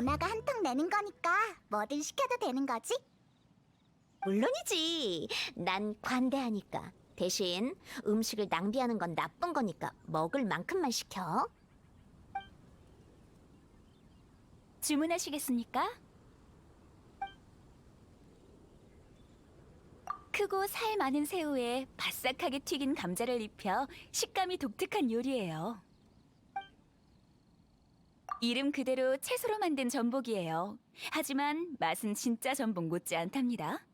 원아가 한턱 내는 거니까 뭐든 시켜도 되는 거지? 물론이지. 난 관대하니까. 대신 음식을 낭비하는 건 나쁜 거니까 먹을 만큼만 시켜. 주문하시겠습니까? 크고 살 많은 새우에 바싹하게 튀긴 감자를 입혀 식감이 독특한 요리예요. 이름 그대로 채소로 만든 전복이에요. 하지만 맛은 진짜 전복 못지 않답니다.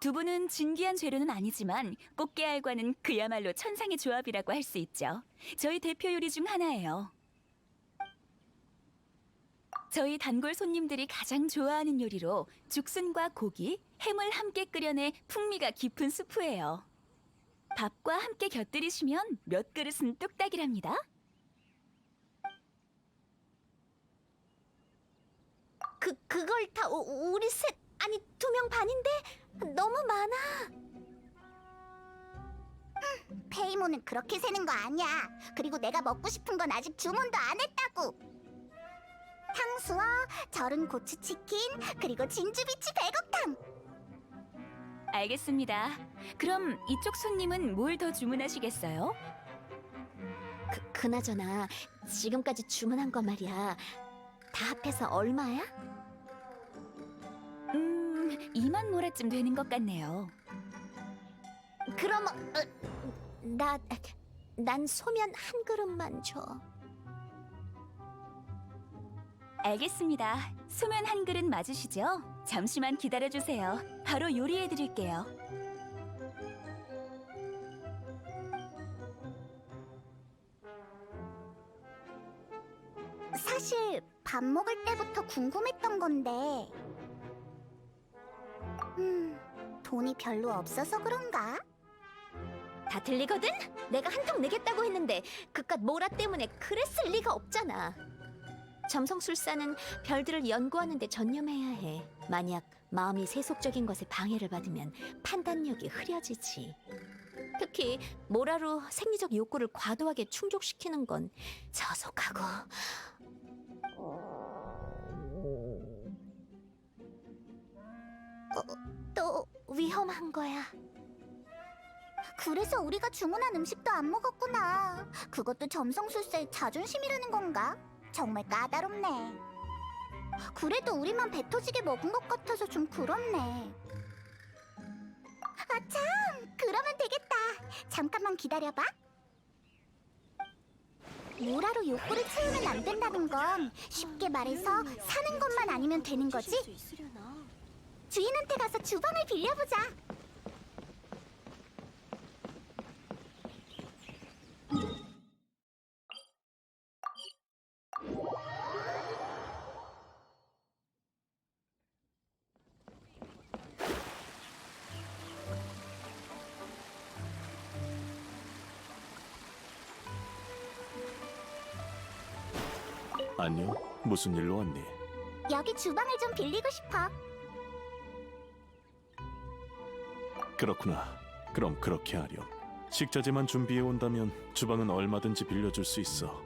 두부는 진귀한 재료는 아니지만 꽃게알과는 그야말로 천상의 조합이라고 할 수 있죠. 저희 대표 요리 중 하나예요. 저희 단골 손님들이 가장 좋아하는 요리로 죽순과 고기, 햄을 함께 끓여내 풍미가 깊은 수프예요. 밥과 함께 곁들이시면 몇 그릇은 뚝딱이랍니다. 그 그걸 다 우, 우리 셋 아니 두 명 반인데 너무 많아. 페이모는 그렇게 세는 거 아니야. 그리고 내가 먹고 싶은 건 아직 주문도 안 했다고. 탕수와 절은 고추 치킨 그리고 진주비치 백옥탕. 알겠습니다. 그럼 이쪽 손님은 뭘 더 주문하시겠어요? 그 그나저나 지금까지 주문한 거 말이야. 다 합해서 얼마야? 음, 2만 모라쯤 되는 것 같네요. 그럼 어, 나난 소면 한 그릇만 줘. 알겠습니다. 소면 한 그릇 맞으시죠? 잠시만 기다려 주세요. 바로 요리해 드릴게요. 사실 밥 먹을 때부터 궁금했던 건데. 돈이 별로 없어서 그런가? 다 들리거든? 내가 한턱 내겠다고 했는데 그깟 모라 때문에 그랬을 리가 없잖아. 점성술사는 별들을 연구하는 데 전념해야 해. 만약 마음이 세속적인 것에 방해를 받으면 판단력이 흐려지지. 특히 모라로 생리적 욕구를 과도하게 충족시키는 건 저속하고 어, 또 위험한 거야. 그래서 우리가 주문한 음식도 안 먹었구나. 그것도 점성술사의 자존심이라는 건가? 정말 까다롭네. 그래도 우리만 배 터지게 먹은 것 같아서 좀 그렇네. 아 참, 그러면 되겠다. 잠깐만 기다려봐. 모라로 욕구를 채우면 안 된다는 건 쉽게 말해서 사는 것만 아니면 되는 거지? 주인한테 가서 주방을 빌려보자. 안녕. 무슨 일로 왔니? 여기 주방을 좀 빌리고 싶어. 그렇구나. 그럼 그렇게 하렴. 식자재만 준비해 온다면 주방은 얼마든지 빌려줄 수 있어.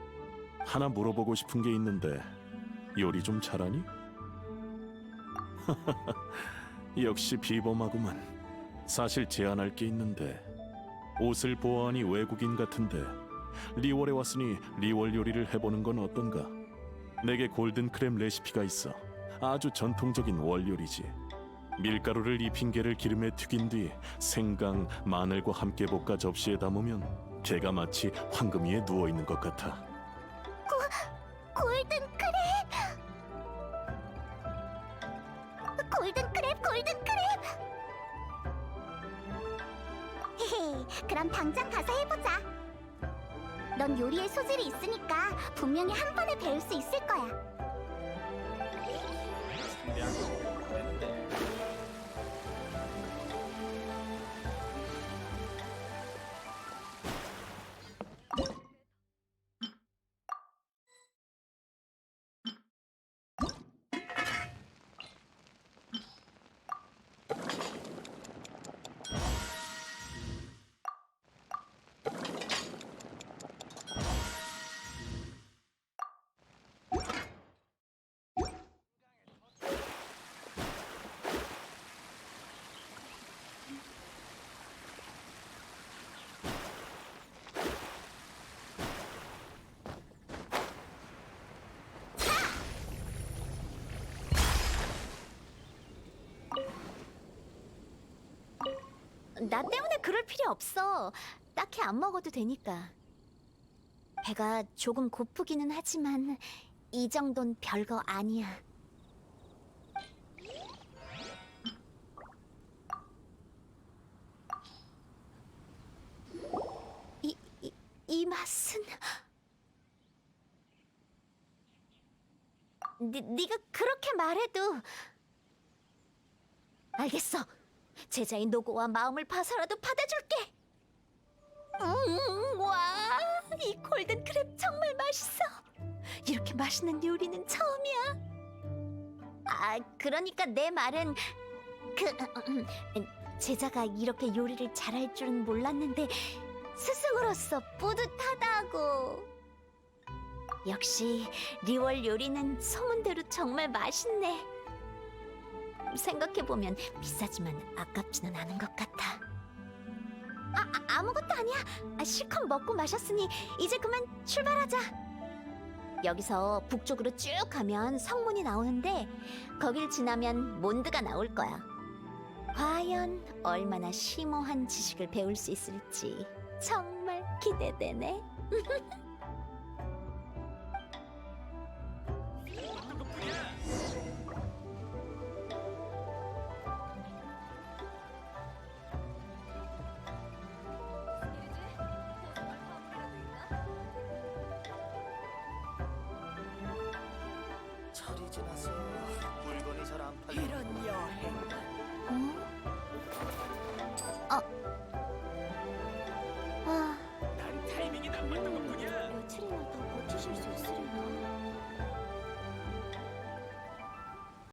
하나 물어보고 싶은 게 있는데 요리 좀 잘하니? 역시 비범하구만. 사실 제안할 게 있는데 옷을 보아하니 외국인 같은데 리월에 왔으니 리월 요리를 해보는 건 어떤가? 내게 골든 크랩 레시피가 있어. 아주 전통적인 월 요리지. 밀가루를 입힌 게를 기름에 튀긴 뒤 생강, 마늘과 함께 볶아 접시에 담으면 게가 마치 황금 위에 누워 있는 것 같아. 골든 크랩! 골든 크랩, 골든 크랩! 헤헤, 그럼 당장 가서 해보자. 넌 요리에 소질이 있으니까 분명히 한 번에 배울 수 있을 거야. 나 때문에 그럴 필요 없어. 딱히 안 먹어도 되니까. 배가 조금 고프기는 하지만 이 정도는 별거 아니야. 이, 이, 이 맛은... 니, 네가 그렇게 말해도 알겠어. 제자인 노고와 마음을 봐서라도 받아줄게. 음, 와, 이 골든 크랩 정말 맛있어. 이렇게 맛있는 요리는 처음이야. 아, 그러니까 내 말은 그 제자가 이렇게 요리를 잘할 줄은 몰랐는데 스승으로서 뿌듯하다고. 역시 리월 요리는 소문대로 정말 맛있네. 생각해보면 비싸지만 아깝지는 않은 것 같아. 아, 아 아무것도 아니야. 아, 실컷 먹고 마셨으니 이제 그만 출발하자. 여기서 북쪽으로 쭉 가면 성문이 나오는데 거길 지나면 몬드가 나올 거야. 과연 얼마나 심오한 지식을 배울 수 있을지 정말 기대되네.